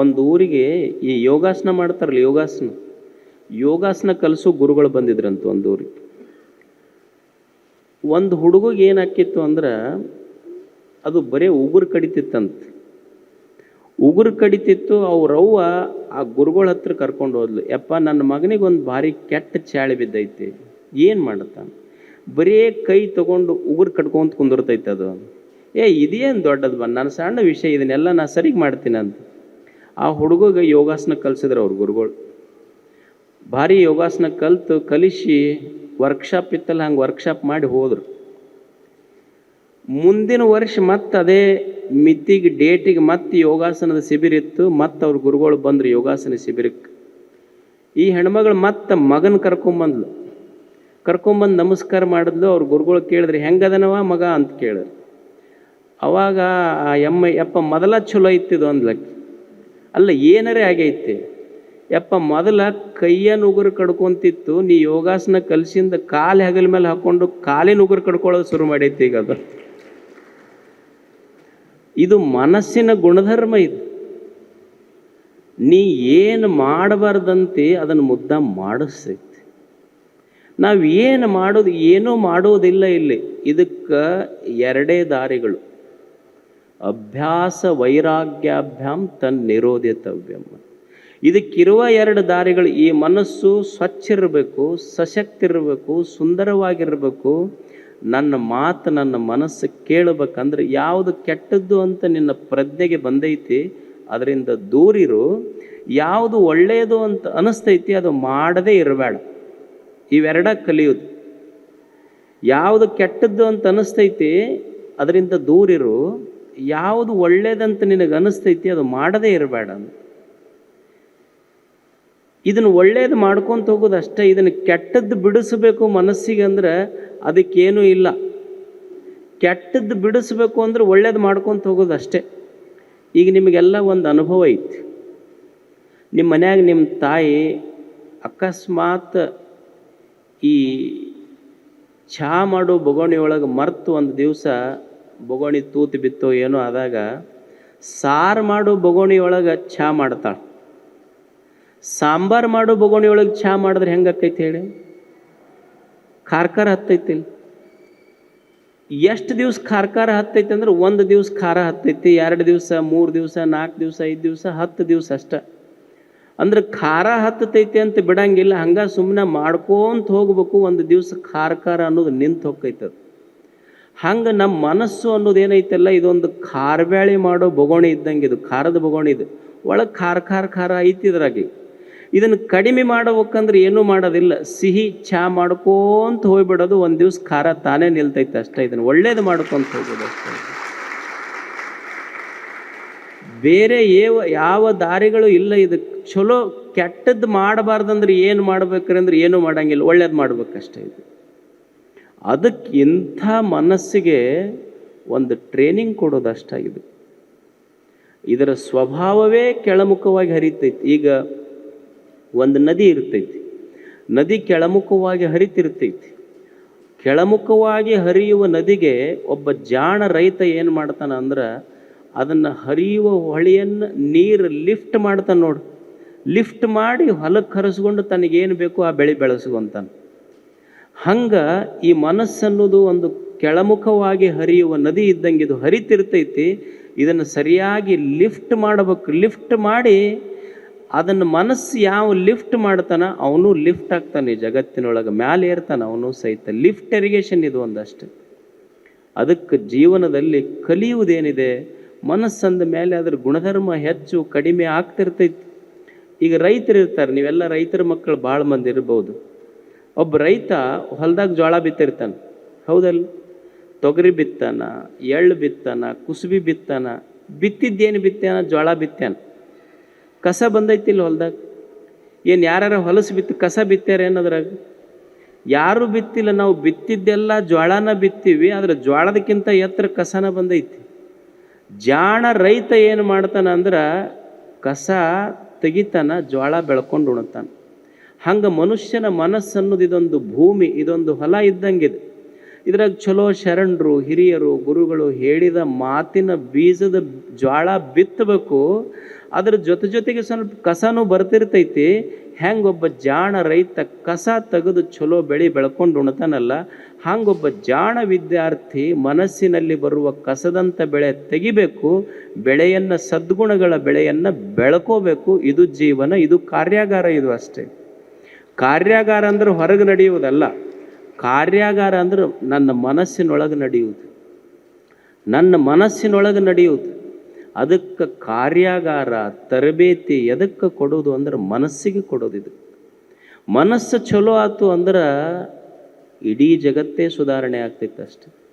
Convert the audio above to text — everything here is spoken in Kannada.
ಒಂದು ಊರಿಗೆ ಈ ಯೋಗಾಸನ ಮಾಡ್ತಾರಲ್ಲ, ಯೋಗಾಸನ. ಯೋಗಾಸನ ಕಲಿಸೋ ಗುರುಗಳು ಬಂದಿದ್ರಂತ ಒಂದು ಊರಿಗೆ. ಒಂದು ಹುಡುಗಗೆ ಏನಾಕಿತ್ತು ಅಂದ್ರೆ, ಅದು ಬರೀ ಉಗುರು ಕಡಿತಿತ್ತಂತ. ಉಗುರು ಕಡಿತಿತ್ತು ಅವ್ರವ್ವ ಆ ಗುರುಗಳ ಹತ್ರ ಕರ್ಕೊಂಡು ಹೋದ್ಲು, ಯಪ್ಪ, ನನ್ನ ಮಗನಿಗೆ ಒಂದು ಭಾರಿ ಕೆಟ್ಟ ಚಾಳಿ ಬಿದ್ದೈತಿ, ಏನು ಮಾಡತ್ತ ಬರೀ ಕೈ ತಗೊಂಡು ಉಗುರು ಕಟ್ಕೊಂತ ಕುಂದಿರ್ತೈತೆ ಅದು. ಏ, ಇದೇನು ದೊಡ್ಡದು ಬಂದು ನನ್ನ ಸಣ್ಣ ವಿಷಯ, ಇದನ್ನೆಲ್ಲ ನಾನು ಸರಿಗೆ ಮಾಡ್ತೀನಿ ಆ ಹುಡುಗಗೆ ಯೋಗಾಸನ ಕಲಿಸಿದ್ರು ಅವ್ರ ಗುರುಗಳು. ಭಾರಿ ಯೋಗಾಸನ ಕಲಿತು ಕಲಿಸಿ ವರ್ಕ್ಶಾಪ್ ಇತ್ತಲ್ಲ, ಹಂಗೆ ವರ್ಕ್ಶಾಪ್ ಮಾಡಿ ಹೋದರು. ಮುಂದಿನ ವರ್ಷ ಮತ್ತೆ ಅದೇ ಮಿತಿಗೆ, ಡೇಟಿಗೆ ಮತ್ತೆ ಯೋಗಾಸನದ ಶಿಬಿರ ಇತ್ತು, ಮತ್ತೆ ಅವ್ರ ಗುರುಗಳು ಬಂದರು ಯೋಗಾಸನ ಶಿಬಿರಕ್ಕೆ ಈ ಹೆಣ್ಮಗಳು ಮತ್ತೆ ಮಗನ ಕರ್ಕೊಂಬಂದ್ಲು ಕರ್ಕೊಂಬಂದು ನಮಸ್ಕಾರ ಮಾಡಿದ್ಲು, ಅವ್ರ ಗುರುಗಳು ಕೇಳಿದ್ರು, ಹೆಂಗದನವ ಮಗ? ಅಂತ ಕೇಳಿದ್ರು. ಅವಾಗ ಆ ಎಮ್ಮ, ಯಪ್ಪ, ಮೊದಲ ಚಲೋ ಇತ್ತಿದು ಅಂದ್ಲಕ್ಕೆ. ಅಲ್ಲ, ಏನರೇ ಆಗೈತಿ. ಯಪ್ಪ, ಮೊದಲ ಕೈಯನ್ನು ಉಗುರು ಕಡ್ಕೊಂತಿತ್ತು, ನೀ ಯೋಗಾಸನ ಕಲಿಸಿಂದ ಕಾಲು ಹೆಗಲ ಮೇಲೆ ಹಾಕೊಂಡು ಕಾಲಿನ ಉಗುರು ಕಡ್ಕೊಳ್ಳೋದು ಶುರು ಮಾಡೈತಿ ಈಗ ಅದು. ಇದು ಮನಸ್ಸಿನ ಗುಣಧರ್ಮ ಇದು. ನೀ ಏನು ಮಾಡಬಾರ್ದಂತೆ ಅದನ್ನು ಮುದ್ದ ಮಾಡಿಸ್ತೈತಿ ನಾವು ಏನು ಮಾಡೋದು, ಏನೂ ಮಾಡೋದಿಲ್ಲ ಇಲ್ಲಿ. ಇದಕ್ಕೆ ಎರಡೇ ದಾರಿಗಳು. ಅಭ್ಯಾಸ ವೈರಾಗ್ಯಾಭ್ಯಾಂ ತನ್ ನಿರೋಧಿತವ್ಯಂ ಇದಕ್ಕಿರುವ ಎರಡು ದಾರಿಗಳು, ಈ ಮನಸ್ಸು ಸ್ವಚ್ಛ ಇರಬೇಕು ಸಶಕ್ತ ಇರಬೇಕು ಸುಂದರವಾಗಿರಬೇಕು. ನನ್ನ ಮಾತು ನನ್ನ ಮನಸ್ಸು ಕೇಳಬೇಕಂದ್ರೆ ಯಾವುದು ಕೆಟ್ಟದ್ದು ಅಂತ ನಿನ್ನ ಪ್ರಜ್ಞೆಗೆ ಬಂದೈತಿ, ಅದರಿಂದ ದೂರಿರು ಯಾವುದು ಒಳ್ಳೆಯದು ಅಂತ ಅನಿಸ್ತೈತಿ, ಅದು ಮಾಡದೇ ಇರಬೇಡ. ಇವೆರಡ ಕಲಿಯೋದು. ಯಾವುದು ಕೆಟ್ಟದ್ದು ಅಂತ ಅನಿಸ್ತೈತಿ, ಅದರಿಂದ ದೂರಿರು ಯಾವುದು ಒಳ್ಳೇದಂತ ನಿನಗೆ ಅನಿಸ್ತೈತಿ ಅದು ಮಾಡದೇ ಇರಬೇಡ ಇದನ್ನು ಒಳ್ಳೇದು ಮಾಡ್ಕೊಂತ ಹೋಗೋದು ಅಷ್ಟೇ, ಇದನ್ನು ಕೆಟ್ಟದ್ದು ಬಿಡಿಸ್ಬೇಕು ಮನಸ್ಸಿಗೆ ಅಂದ್ರೆ ಅದಕ್ಕೇನೂ ಇಲ್ಲ. ಕೆಟ್ಟದ್ದು ಬಿಡಿಸ್ಬೇಕು ಅಂದ್ರೆ ಒಳ್ಳೇದು ಮಾಡ್ಕೊಂತ ಹೋಗೋದು ಅಷ್ಟೇ. ಈಗ ನಿಮಗೆಲ್ಲ ಒಂದು ಅನುಭವ ಐತಿ. ನಿಮ್ಮ ಮನ್ಯಾಗ ನಿಮ್ಮ ತಾಯಿ ಅಕಸ್ಮಾತ್ ಈ ಚಹಾ ಮಾಡೋ ಬೊಗೋಣಿ ಮರ್ತು ಒಂದು ದಿವಸ ಬೊಗೋಣಿ ತೂತು ಬಿತ್ತೋ ಏನೋ ಆದಾಗ ಸಾರು ಮಾಡು ಬೊಗೋಣಿ ಒಳಗೆ ಚಹಾ ಮಾಡ್ತಾಳೆ. ಸಾಂಬಾರು ಮಾಡು ಬೊಗೋಣಿ ಒಳಗೆ ಚಹಾ ಮಾಡಿದ್ರೆ ಹೆಂಗೆ ಆಕೈತಿ ಹೇಳಿ? ಖಾರ್ಕಾರ ಹತ್ತೈತಿ. ಎಷ್ಟು ದಿವ್ಸ ಖಾರ್ಕಾರ ಹತ್ತೈತಿ ಅಂದ್ರೆ ಒಂದು ದಿವ್ಸ ಖಾರ ಹತ್ತೈತಿ, ಎರಡು ದಿವಸ, ಮೂರು ದಿವಸ ನಾಲ್ಕು ದಿವಸ, ಐದು ದಿವಸ, ಹತ್ತು ದಿವಸ ಅಷ್ಟ. ಅಂದ್ರೆ ಖಾರ ಹತ್ತೈತಿ ಅಂತ ಬಿಡಂಗಿಲ್ಲ, ಹಂಗ ಸುಮ್ಮನೆ ಮಾಡ್ಕೊಂತ ಹೋಗ್ಬೇಕು, ಒಂದು ದಿವಸ ಖಾರ ಖಾರ ಅನ್ನೋದು ನಿಂತು ಹೋಗ್ತೈತದ ಹಂಗೆ ನಮ್ಮ ಮನಸ್ಸು ಅನ್ನೋದು ಏನೈತಲ್ಲ, ಇದೊಂದು ಖಾರಬ್ಯಾಳಿ ಮಾಡೋ ಬೊಗೋಣಿ ಇದ್ದಂಗೆ ಇದು, ಖಾರದ ಬೊಗೋಣಿ ಇದು. ಒಳಗೆ ಖಾರ ಖಾರ ಖಾರ ಐತಿ ಇದ್ರಾಗಿ. ಇದನ್ನು ಕಡಿಮೆ ಮಾಡ್ಬೇಕಂದ್ರೆ ಏನೂ ಮಾಡೋದಿಲ್ಲ. ಸಿಹಿ ಚಹಾ ಮಾಡ್ಕೊಂತ ಹೋಗ್ಬಿಡೋದು, ಒಂದು ದಿವ್ಸ ಖಾರ ತಾನೇ ನಿಲ್ತೈತೆ ಅಷ್ಟೇ ಇದನ್ನು. ಒಳ್ಳೇದು ಮಾಡ್ಕೊಂತ ಹೋಗೋದು ಅಷ್ಟೇ ಬೇರೆ ಯಾವ ಯಾವ ದಾರಿಗಳು ಇಲ್ಲ ಇದಕ್ಕೆ ಚಲೋ ಕೆಟ್ಟದ್ದು ಮಾಡಬಾರ್ದಂದ್ರೆ ಏನು ಮಾಡ್ಬೇಕ್ರಿ ಅಂದ್ರೆ ಏನೂ ಮಾಡೋಂಗಿಲ್ಲ. ಒಳ್ಳೇದು ಮಾಡ್ಬೇಕಷ್ಟೇ ಇದು. ಅದಕ್ಕೆ ಇಂಥ ಮನಸ್ಸಿಗೆ ಒಂದು ಟ್ರೈನಿಂಗ್ ಕೊಡೋದಷ್ಟಾಗಿದೆ ಇದರ ಸ್ವಭಾವವೇ ಕೆಳಮುಖವಾಗಿ ಹರಿತೈತಿ. ಈಗ ಒಂದು ನದಿ ಇರ್ತೈತಿ. ನದಿ ಕೆಳಮುಖವಾಗಿ ಹರಿತಿರ್ತೈತಿ. ಕೆಳಮುಖವಾಗಿ ಹರಿಯುವ ನದಿಗೆ ಒಬ್ಬ ಜಾಣ ರೈತ ಏನು ಮಾಡ್ತಾನೆ ಅಂದ್ರೆ ಅದನ್ನು ಹರಿಯುವ ಹೊಳೆಯನ್ನು ನೀರು ಲಿಫ್ಟ್ ಮಾಡ್ತಾನೆ ನೋಡು. ಲಿಫ್ಟ್ ಮಾಡಿ ಹೊಲಕ್ಕೆ ಹರಿಸ್ಕೊಂಡು ತನಗೇನು ಬೇಕೋ ಆ ಬೆಳೆ ಬೆಳೆಸ್ಕೊಂತಾನೆ ಹಂಗೆ ಈ ಮನಸ್ಸನ್ನೋದು ಒಂದು ಕೆಳಮುಖವಾಗಿ ಹರಿಯುವ ನದಿ ಇದ್ದಂಗೆ ಇದು ಹರಿತಿರ್ತೈತಿ, ಇದನ್ನು ಸರಿಯಾಗಿ ಲಿಫ್ಟ್ ಮಾಡಬೇಕು. ಲಿಫ್ಟ್ ಮಾಡಿ ಅದನ್ನು ಮನಸ್ಸು ಯಾವ ಲಿಫ್ಟ್ ಮಾಡ್ತಾನ ಅವನು ಲಿಫ್ಟ್ ಆಗ್ತಾನೆ ಜಗತ್ತಿನೊಳಗೆ. ಮ್ಯಾಲೆ ಏರ್ತಾನೆ ಅವನು ಸಹಿತ. ಲಿಫ್ಟ್ ಇರಿಗೇಷನ್ ಇದು ಒಂದಷ್ಟು. ಅದಕ್ಕೆ ಜೀವನದಲ್ಲಿ ಕಲಿಯುವುದೇನಿದೆ, ಮನಸ್ಸಂದ ಮೇಲೆ ಅದರ ಗುಣಧರ್ಮ ಹೆಚ್ಚು ಕಡಿಮೆ ಆಗ್ತಿರ್ತೈತಿ. ಈಗ ರೈತರು ಇರ್ತಾರೆ ನೀವೆಲ್ಲ ರೈತರ ಮಕ್ಕಳು ಭಾಳ ಮಂದಿ ಇರ್ಬೋದು. ಒಬ್ಬ ರೈತ ಹೊಲ್ದಾಗ ಜೋಳ ಬಿತ್ತಿರ್ತಾನೆ. ಹೌದಲ್ಲ ತೊಗರಿ ಬಿತ್ತಾನ, ಎಳ್ಳು ಬಿತ್ತಾನ, ಕುಸುಬಿ ಬಿತ್ತಾನ, ಬಿತ್ತಿದ್ದೇನು ಬಿತ್ತಾನ ಜೋಳ ಬಿತ್ತಾನ. ಕಸ ಬಂದೈತಿಲ್ಲ ಹೊಲ್ದಾಗ? ಏನು ಯಾರು ಹೊಲಸು ಬಿತ್ತು ಕಸ ಬಿತ್ತಾರೇನು ಅದ್ರಾಗ ಯಾರು ಬಿತ್ತಿಲ್ಲ, ನಾವು ಬಿತ್ತಿದ್ದೆಲ್ಲ ಜೋಳನ ಬಿತ್ತೀವಿ, ಆದರೆ ಜೋಳದಕ್ಕಿಂತ ಎತ್ತರ ಕಸನ ಬಂದೈತಿ. ಜಾಣ ರೈತ ಏನು ಮಾಡ್ತಾನ ಅಂದ್ರೆ, ಕಸ ತೆಗಿತಾನ ಜೋಳ ಬೆಳ್ಕೊಂಡು ಉಣ್ತಾನ. ಹಂಗೆ ಮನುಷ್ಯನ ಮನಸ್ಸನ್ನೋದು ಇದೊಂದು ಭೂಮಿ, ಇದೊಂದು ಹೊಲ ಇದ್ದಂಗಿದೆ ಇದ್ರಾಗ ಚಲೋ ಶರಣರು, ಹಿರಿಯರು, ಗುರುಗಳು ಹೇಳಿದ ಮಾತಿನ ಬೀಜದ ಜ್ವಾಳ ಬಿತ್ತಬೇಕು. ಅದರ ಜೊತೆ ಜೊತೆಗೆ ಸ್ವಲ್ಪ ಕಸನೂ ಬರ್ತಿರ್ತೈತಿ. ಹೆಂಗೊಬ್ಬ ಜಾಣ ರೈತ ಕಸ ತೆಗೆದು ಚಲೋ ಬೆಳೆ ಬೆಳ್ಕೊಂಡು ಉಣ್ತಾನಲ್ಲ, ಹಂಗೊಬ್ಬ ಜಾಣ ವಿದ್ಯಾರ್ಥಿ ಮನಸ್ಸಿನಲ್ಲಿ ಬರುವ ಕಸದಂಥ ಬೆಳೆ ತೆಗಿಬೇಕು, ಬೆಳೆಯನ್ನು ಸದ್ಗುಣಗಳ ಬೆಳೆಯನ್ನು ಬೆಳ್ಕೋಬೇಕು. ಇದು ಜೀವನ, ಇದು ಕಾರ್ಯಾಗಾರ ಇದು ಅಷ್ಟೇ. ಕಾರ್ಯಾಗಾರ ಅಂದ್ರೆ ಹೊರಗೆ ನಡೆಯುವುದಲ್ಲ. ಕಾರ್ಯಾಗಾರ ಅಂದ್ರೆ ನನ್ನ ಮನಸ್ಸಿನೊಳಗೆ ನಡೆಯುವುದು. ನನ್ನ ಮನಸ್ಸಿನೊಳಗೆ ನಡೆಯುವುದು. ಅದಕ್ಕೆ ಕಾರ್ಯಾಗಾರ ತರಬೇತಿ ಎದಕ್ಕೆ ಕೊಡೋದು ಅಂದ್ರೆ ಮನಸ್ಸಿಗೆ ಕೊಡೋದು ಇದು. ಮನಸ್ಸು ಚಲೋ ಆತು ಅಂದ್ರೆ ಇಡೀ ಜಗತ್ತೇ ಸುಧಾರಣೆ ಆಗ್ತೈತೆ ಅಷ್ಟೆ.